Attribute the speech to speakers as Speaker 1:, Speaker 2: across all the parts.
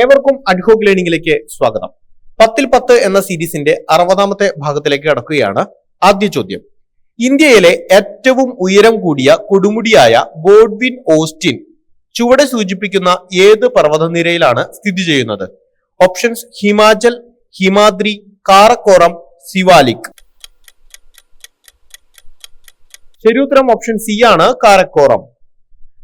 Speaker 1: ഏവർക്കും അഡ്ഹോക്ക് ലേണിംഗിലേക്ക് സ്വാഗതം. പത്തിൽ പത്ത് എന്ന സീരീസിന്റെ അറുപതാമത്തെ ഭാഗത്തിലേക്ക് കടക്കുകയാണ് ആദ്യ ചോദ്യം. ഇന്ത്യയിലെ ഏറ്റവും ഉയരം കൂടിയ കൊടുമുടിയായ ഗോഡ്വിൻ ഓസ്റ്റിൻ ചുവടെ സൂചിപ്പിക്കുന്ന ഏത് പർവതനിരയിലാണ് സ്ഥിതി ചെയ്യുന്നത്? ഓപ്ഷൻസ് ഹിമാചൽ ഹിമാദ്രി കാറക്കോറം സിവാലിക്. ശരിയുത്തരം ഓപ്ഷൻ സി ആണ് കാരക്കോറം.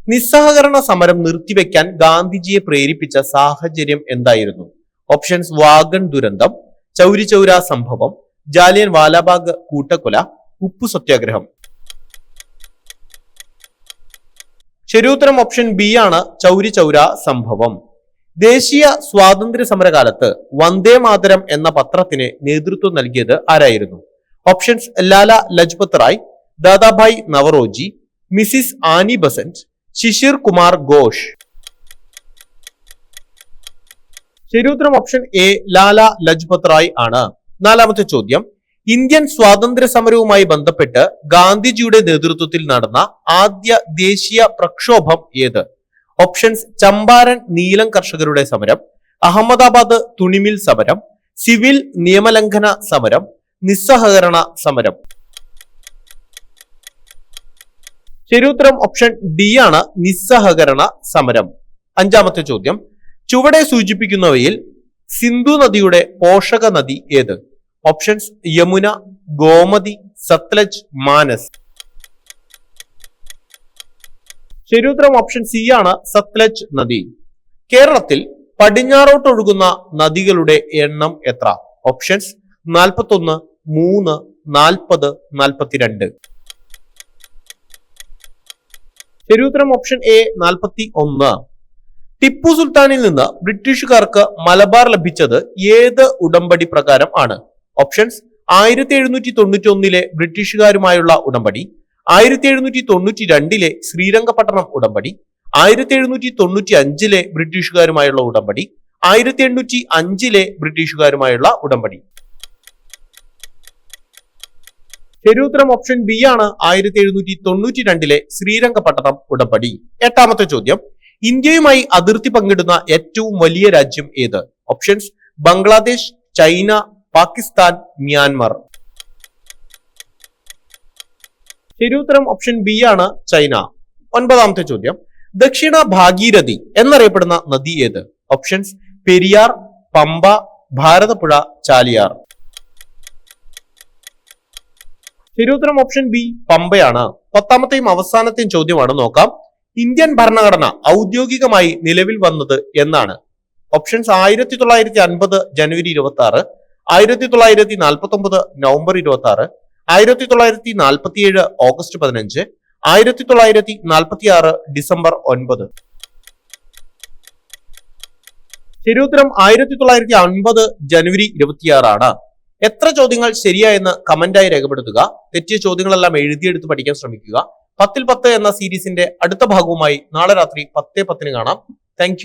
Speaker 1: നിസ്സഹകരണ സമരം നിർത്തിവെക്കാൻ ഗാന്ധിജിയെ പ്രേരിപ്പിച്ച സാഹചര്യം എന്തായിരുന്നു? ഓപ്ഷൻസ് വാഗൺ ദുരന്തം ചൗരി ചൗരാ സംഭവം ജാലിയൻ വാലാബാഗ് കൂട്ടക്കൊല ഉപ്പു സത്യാഗ്രഹം. ശരിയുത്തരം ഓപ്ഷൻ ബി ആണ് ചൗരി ചൗരാ സംഭവം. ദേശീയ സ്വാതന്ത്ര്യ സമരകാലത്ത് വന്ദേ മാതരം എന്ന പത്രത്തിന് നേതൃത്വം നൽകിയത് ആരായിരുന്നു? Options Lala Lajpat Rai Dadabhai Naoroji Mrs Annie Besant Sisir Kumar Ghosh. ശരിയുത്തരം ഓപ്ഷൻ എ ലാല ലജ്പത് റായ് ആണ്. നാലാമത്തെ ചോദ്യം. ഇന്ത്യൻ സ്വാതന്ത്ര്യ സമരവുമായി ബന്ധപ്പെട്ട് ഗാന്ധിജിയുടെ നേതൃത്വത്തിൽ നടന്ന ആദ്യ ദേശീയ പ്രക്ഷോഭം ഏത്? ഓപ്ഷൻസ് ചമ്പാരൻ നീലം കർഷകരുടെ സമരം അഹമ്മദാബാദ് തുണിമിൽ സമരം സിവിൽ നിയമലംഘന സമരം നിസ്സഹകരണ സമരം. ശരിയുത്തരം ഓപ്ഷൻ ഡി ആണ് നിസ്സഹകരണ സമരം. അഞ്ചാമത്തെ ചോദ്യം. ചുവടെ സൂചിപ്പിക്കുന്നവയിൽ സിന്ധു നദിയുടെ പോഷക നദി ഏത്? ഓപ്ഷൻസ് യമുന ഗോമതി സത്ലജ് മാനസ്. ശരിയുത്തരം ഓപ്ഷൻ സി ആണ് സത്ലജ് നദി. കേരളത്തിൽ പടിഞ്ഞാറോട്ടൊഴുകുന്ന നദികളുടെ എണ്ണം എത്ര? ഓപ്ഷൻസ് നാൽപ്പത്തൊന്ന് മൂന്ന് നാൽപ്പത് നാൽപ്പത്തിരണ്ട് ശരിയുത്തരം ഓപ്ഷൻ എ നാൽപ്പത്തി ഒന്ന് ടിപ്പു സുൽത്താനിൽ നിന്ന് ബ്രിട്ടീഷുകാർക്ക് മലബാർ ലഭിച്ചത് ഏത് ഉടമ്പടി പ്രകാരം ആണ്? ഓപ്ഷൻസ് ആയിരത്തി എഴുന്നൂറ്റി തൊണ്ണൂറ്റി ഒന്നിലെ ബ്രിട്ടീഷുകാരുമായുള്ള ഉടമ്പടി ആയിരത്തി എഴുന്നൂറ്റി തൊണ്ണൂറ്റി രണ്ടിലെ ശ്രീരംഗപട്ടണം ഉടമ്പടി ആയിരത്തി എഴുന്നൂറ്റി തൊണ്ണൂറ്റി അഞ്ചിലെ ബ്രിട്ടീഷുകാരുമായുള്ള ഉടമ്പടി ആയിരത്തി എണ്ണൂറ്റി അഞ്ചിലെ ബ്രിട്ടീഷുകാരുമായുള്ള ഉടമ്പടി. ശരിയുത്തരം ഓപ്ഷൻ ബി ആണ് ആയിരത്തി എഴുന്നൂറ്റി തൊണ്ണൂറ്റി രണ്ടിലെ ശ്രീരംഗപട്ടണം ഉടമ്പടി. എട്ടാമത്തെ ചോദ്യം. ഇന്ത്യയുമായി അതിർത്തി പങ്കിടുന്ന ഏറ്റവും വലിയ രാജ്യം ഏത്? Options Bangladesh China Pakistan Myanmar. ശരിയുത്തരം ഓപ്ഷൻ ബി ആണ് ചൈന. ഒൻപതാമത്തെ ചോദ്യം. ദക്ഷിണ ഭാഗീരഥി എന്നറിയപ്പെടുന്ന നദി ഏത്? ഓപ്ഷൻസ് പെരിയാർ പമ്പ ഭാരതപ്പുഴ ചാലിയാർ. ശരിയുത്തരം ഓപ്ഷൻ ബി പമ്പയാണ്. പത്താമത്തെയും അവസാനത്തെയും ചോദ്യമാണ് നോക്കാം. ഇന്ത്യൻ ഭരണഘടന ഔദ്യോഗികമായി നിലവിൽ വന്നത് എന്നാണ്. ഓപ്ഷൻസ് ആയിരത്തി തൊള്ളായിരത്തി അൻപത് ജനുവരി ഇരുപത്തി ആറ് ആയിരത്തി തൊള്ളായിരത്തി നാൽപ്പത്തി ഒമ്പത് നവംബർ ഇരുപത്തി ആറ് ആയിരത്തി തൊള്ളായിരത്തി നാൽപ്പത്തി ഏഴ് ഓഗസ്റ്റ് പതിനഞ്ച് ആയിരത്തി തൊള്ളായിരത്തി നാൽപ്പത്തി ആറ് ഡിസംബർ ഒൻപത്. ശരിയുത്തരം ആയിരത്തി തൊള്ളായിരത്തി അൻപത് ജനുവരി ഇരുപത്തിയാറാണ്. എത്ര ചോദ്യങ്ങൾ ശരിയായെന്ന് കമന്റായി രേഖപ്പെടുത്തുക. തെറ്റിയ ചോദ്യങ്ങളെല്ലാം എഴുതിയെടുത്ത് പഠിക്കാൻ ശ്രമിക്കുക. പത്തിൽ പത്ത് എന്ന സീരീസിന്റെ അടുത്ത ഭാഗവുമായി നാളെ രാത്രി പത്തേ പത്തിന് കാണാം. താങ്ക്